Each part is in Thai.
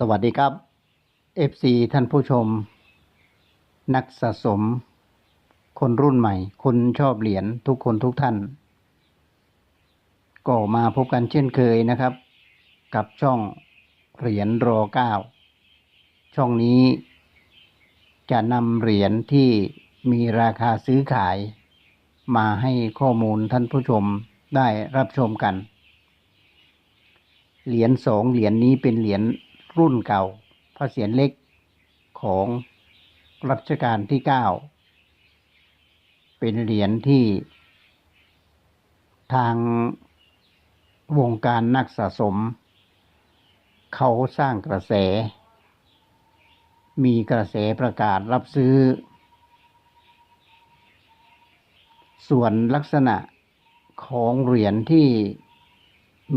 สวัสดีครับ FC ท่านผู้ชม นักสะสม คนรุ่นใหม่ คนชอบเหรียญทุกคนทุกท่าน ก็มาพบกันเช่นเคยนะครับ กับช่องเหรียญรอเก้าช่องนี้ จะนำเหรียญที่มีราคาซื้อขาย มาให้ข้อมูลท่านผู้ชมได้รับชมกัน เหรียญสองเหรียญนี้เป็นเหรียญ รุ่นเก่า พระเศียรเล็กของรัชกาลที่เก้าเป็นเหรียญที่ทางวงการนักสะสม เขาสร้างกระแส มีกระแสประกาศรับซื้อ ส่วนลักษณะของเหรียญที่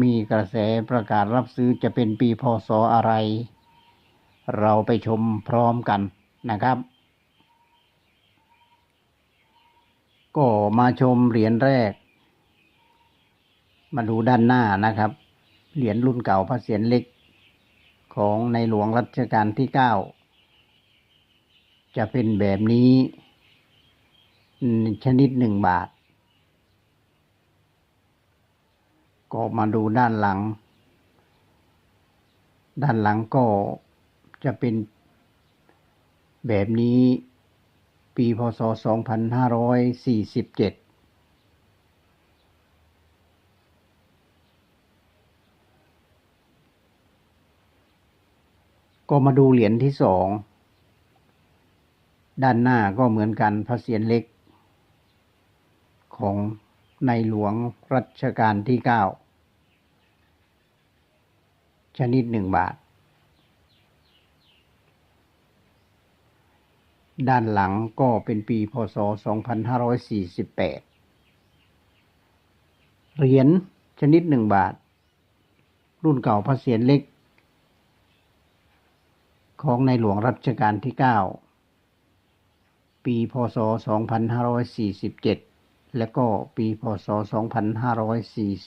มีกระแสประกาศรับซื้อจะเป็นปีพศอะไร เราไปชมพร้อมกันนะครับ ก็มาชมเหรียญแรก มาดูด้านหน้านะครับ เหรียญรุ่นเก่าพระเศียรเล็กของในหลวงรัชกาลที่เก้าจะเป็นแบบนี้ ชนิดหนึ่งบาท ก็มาดูด้านหลัง ด้านหลังก็จะเป็นแบบนี้ปีพศ 2547ก็มาดูเหรียญที่สอง ด้านหน้าก็เหมือนกันพระเศียรเล็กของ ในหลวงรัชกาลที่เก้าชนิดหนึ่งบาท ด้านหลังก็เป็นปีพศ 2548 เหรียญชนิดหนึ่งบาท รุ่นเก่าพระเศียรเล็ก ของในหลวงรัชกาลที่ 9 ปีพศ 2547 และก็ปีพศ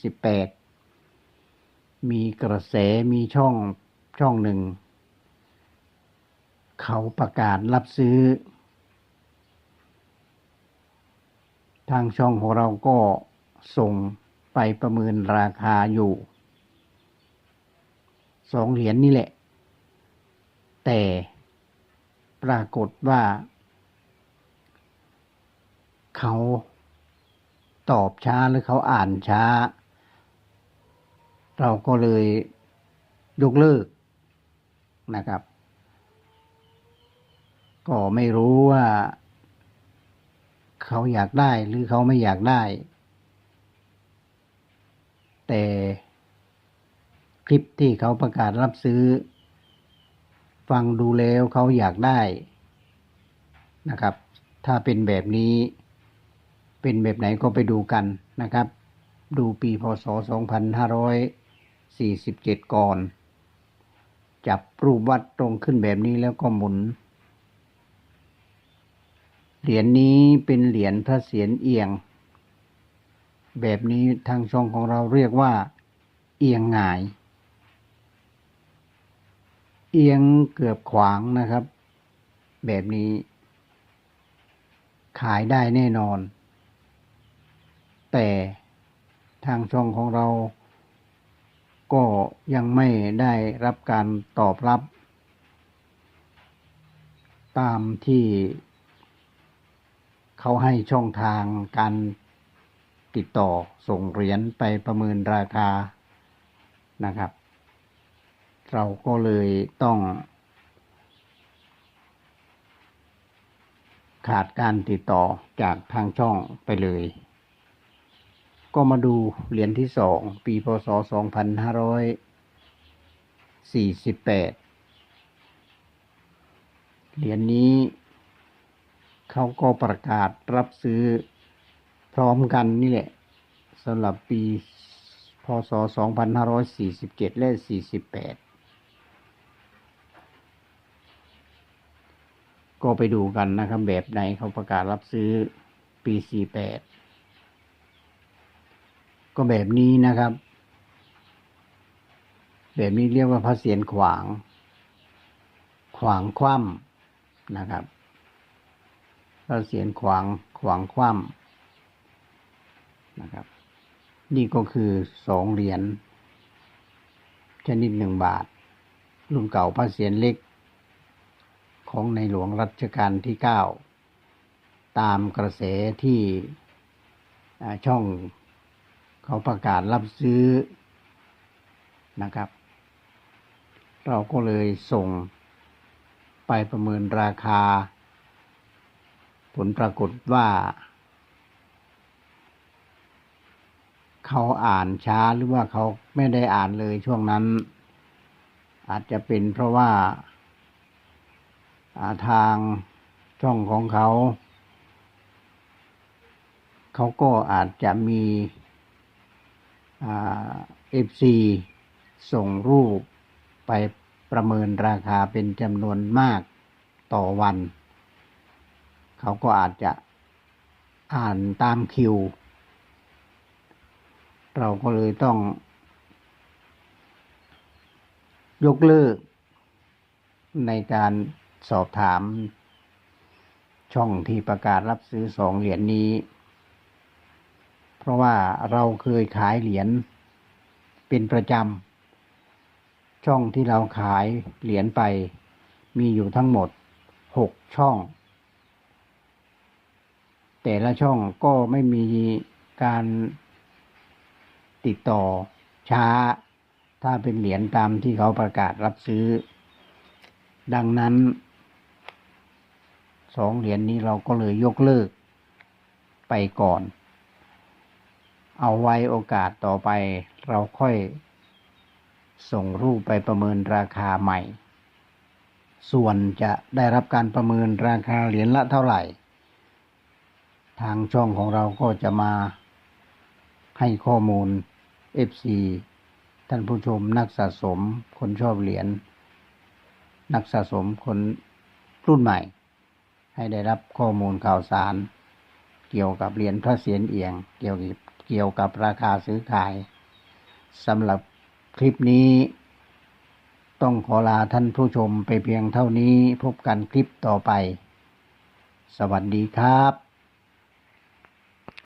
2548 มีกระแสมีช่องช่องหนึ่ง เขาประกาศรับซื้อ ทางช่องของเราก็ส่งไปประเมินราคาอยู่สองเหรียญนนี่แหละ แต่ปรากฏว่า เขา ตอบช้าหรือเขาอ่านช้า เราก็เลยยกเลิกนะครับ ก็ไม่รู้ว่า เขาอยากได้หรือเขาไม่อยากได้ แต่คลิปที่เขาประกาศรับซื้อ ฟังดูแล้วเขาอยากได้นะครับ ถ้าเป็นแบบนี้ เป็นแบบไหนก็ไปดูกันนะครับ ดูปีพศ 2547 ก่อน จับรูปวัดตรงขึ้นแบบนี้แล้วก็หมุน เหรียญนี้เป็นเหรียญพระเศียรเอียง แบบนี้ทางช่องของเราเรียกว่า เอียงหงาย เอียงเกือบขวางนะครับ แบบนี้ขายได้แน่นอน แต่ทางช่องของเราก็ยังไม่ได้รับการตอบรับ ตามที่เขาให้ช่องทางการติดต่อส่งเหรียญไปประเมินราคานะครับ เราก็เลยต้อง ขาดการติดต่อจากทางช่องไปเลย ก็มาดูเหรียญที่สองปีพศ2548เหรียญนี้เขาก็ประกาศรับซื้อพร้อมกันนี่แหละสำหรับปีพศ 2547 และ 48 ก็ไปดูกันนะครับ แบบไหนเขาประกาศรับซื้อปี 48 ก็แบบนี้นะครับ แบบนี้เรียกว่าพระเศียรขวาง ขวางคว่ำนะครับพระเศียรขวางขวางคว่ำนะครับ นี่ก็คือสองเหรียญชนิดหนึ่งบาท รุ่นเก่าพระเศียรเล็ก ของในหลวงรัชกาลที่เก้าตามกระแสที่ช่อง เขาประกาศรับซื้อนะครับ เราก็เลยส่งไปประเมินราคา ผลปรากฏว่า เขาอ่านช้าหรือว่าเขาไม่ได้อ่านเลยช่วงนั้น อาจจะเป็นเพราะว่าาทางช่องของเขา เขาก็อาจจะมี เอฟซีส่งรูปไปประเมินราคาเป็นจำนวนมากต่อวัน เขาก็อาจจะอ่านตามคิว เราก็เลยต้อง ยกเลิก ในการสอบถามช่องที่ประกาศรับซื้อสองเหรียญนนี้ เพราะว่าเราเคยขายเหรียญเป็นประจำ ช่องที่เราขายเหรียญไป มีอยู่ทั้งหมดหกช่อง แต่ละช่องก็ไม่มีการติดต่อช้า ถ้าเป็นเหรียญตามที่เขาประกาศรับซื้อ ดังนั้นสองเหรียญนี้เราก็เลยยกเลิกไปก่อน เอาไว้โอกาสต่อไป เราค่อยส่งรูปไปประเมินราคาใหม่ ส่วนจะได้รับการประเมินราคาเหรียญละเท่าไหร่ ทางช่องของเราก็จะมาให้ข้อมูล FC ท่านผู้ชมนักสะสมคนชอบเหรียญนักสะสมคนรุ่นใหม่ ให้ได้รับข้อมูลข่าวสาร เกี่ยวกับเหรียญพระเศียรเอียง เกี่ยวกับ เกี่ยวกับราคาซื้อขายสำหรับคลิปนี้ ต้องขอลาท่านผู้ชมไปเพียงเท่านี้พบกันคลิปต่อไป สวัสดีครับ